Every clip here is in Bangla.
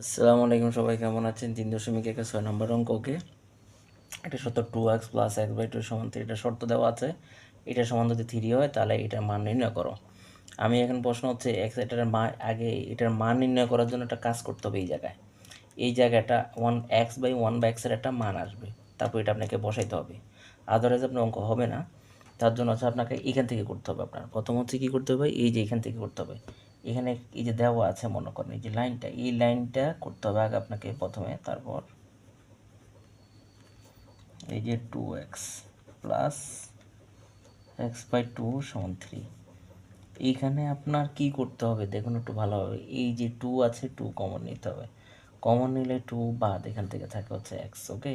আসসালামু আলাইকুম সবাই, কেমন আছেন? তিন দশমিক একে ছয় নম্বর অঙ্ক ওকে এটা শর্ত two x plus x by two সমান থ্রি এটা শর্ত দেওয়া আছে। এটা সমান যদি থ্রি হয়, তাহলে এটার মান নির্ণয় করো। আমি এখন প্রশ্ন হচ্ছে এক্স এটার মান আগে এটার মান নির্ণয় করার জন্য একটা কাজ করতে হবে এই জায়গায়। এই জায়গাটা one x by one by এক্সের একটা মান আসবে। তারপর এটা আপনাকে বসাইতে হবে। আদারওয়াইজ আপনার অঙ্ক হবে না। তার জন্য হচ্ছে আপনাকে এখান থেকে করতে হবে আপনার। প্রথম হচ্ছে কী করতে হবে? এই যে এখান থেকে করতে হবে। এখানে এই যে দেওয়া আছে মনে করেন, এই যে লাইনটা, এই লাইনটা করতে হবে আগে আপনাকে প্রথমে, তারপর এই যে two x plus x by two সমান থ্রি এইখানে আপনার কি করতে হবে? দেখুন একটু ভালোভাবে। এই যে টু আছে টু কমন নিতে হবে। কমন নিলে টু বাদ এখান থেকে থাকে হচ্ছে এক্স ওকে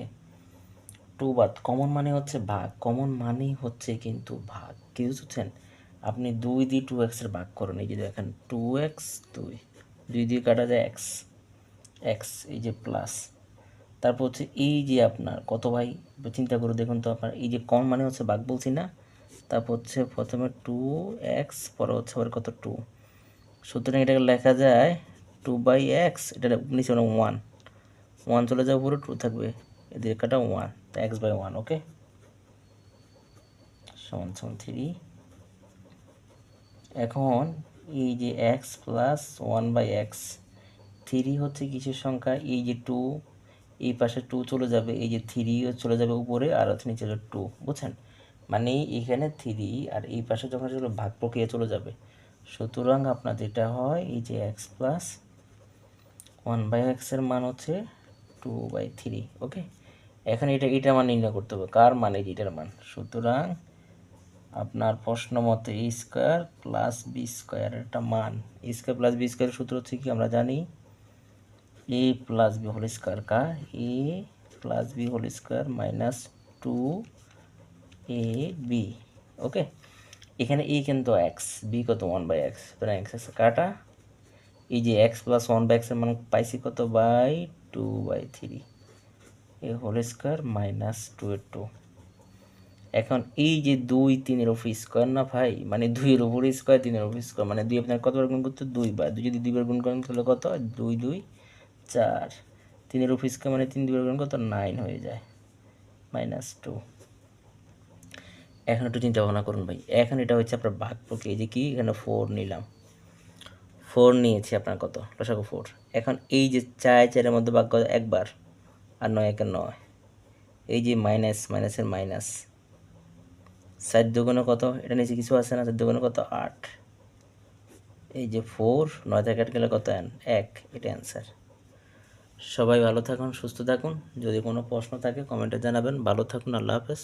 টু বাদ কমন মানে হচ্ছে ভাগ। কমন মানেই হচ্ছে কিন্তু ভাগ। কি বুঝছেন? আপনি দুই দিয়ে টু এক্সের ভাগ করুন। এই যে দেখেন টু এক্স দুই। দুই দিয়ে কাটা যায় এক্স এক্স এই যে প্লাস তারপর হচ্ছে এই যে আপনার, কত ভাই? চিন্তা করে দেখুন তো আপনার। এই যে কমন মানে হচ্ছে ভাগ বলছি না? তারপর হচ্ছে প্রথমে টু এক্স পরে হচ্ছে আবার কত? টু সুতরাং এটাকে লেখা যায় টু বাই এক্স এটা নিচে ওয়ান ওয়ান চলে যাওয়ার পরে টু থাকবে। এদের কাটা one x by one okay সমান সমান থ্রি এখন এই যে x plus one by x three হচ্ছে কিছু সংখ্যা? এই যে টু এই পাশে টু চলে যাবে, এই যে থ্রিও চলে যাবে উপরে, আর হচ্ছে নিচে টু বুঝছেন? মানে এখানে থ্রি আর এই পাশে যখন চলে ভাগ প্রক্রিয়া চলে যাবে। সুতরাং আপনার যেটা হয়, এই যে এক্স প্লাস ওয়ান বাই এক্সের মান হচ্ছে টু বাই থ্রি ওকে এখন এটা, এটার মান নির্ণয় করতে হবে। কার মানে এটার মান। সুতরাং আপনার প্রশ্ন মতে a square plus b square একটা মান। এ স্কোয়ার প্লাস বি স্কোয়ারের সূত্র হচ্ছে কি? আমরা জানি a plus b whole square কা? A plus b whole square minus two a b okay এখানে এ কিন্তু এক্স বি কত? ওয়ান বাই এক্স সুতরাং এক্স এক্স কাটা। এই যে এক্স প্লাস ওয়ান বাই এক্সের মান পাইছি কত? By two by three a whole square minus two এর টু এখন এই যে দুই তিনের উপর স্কোয়ার না ভাই মানে দুইয়ের উপর স্কোয়ার তিনের উপর স্কোয়ার মানে দুই আপনার কতবার গুণ করতে দুই বার দুই যদি দুইবার গুণ করেন, তাহলে কত দুই দুই, চার। তিনের উপর স্কোয়ার মানে তিন দুইবার গুণ কত? নাইন হয়ে যায়। মাইনাস টু এখন একটু চিন্তা ভাবনা করুন ভাই। এখন এটা হচ্ছে আপনার ভাগ প্রক্রিয়া। যে কি? এখানে ফোর নিলাম। ফোর নিয়েছি আপনার কত? লসাগু ফোর এখন এই যে চার, চারের মধ্যে ভাগ একবার। আর নয় একের নয়। এই যে মাইনাস মাইনাসের মাইনাস সাত দুগুণে কত? এটা নিচে কিছু আছে না সাত দুগুণে কত? আট। এই যে ফোর নয় থেকে আট গেলে কত? এক। এটা অ্যান্সার সবাই ভালো থাকুন, সুস্থ থাকুন। যদি কোনো প্রশ্ন থাকে কমেন্টে জানাবেন। ভালো থাকুন, আল্লাহ হাফেজ।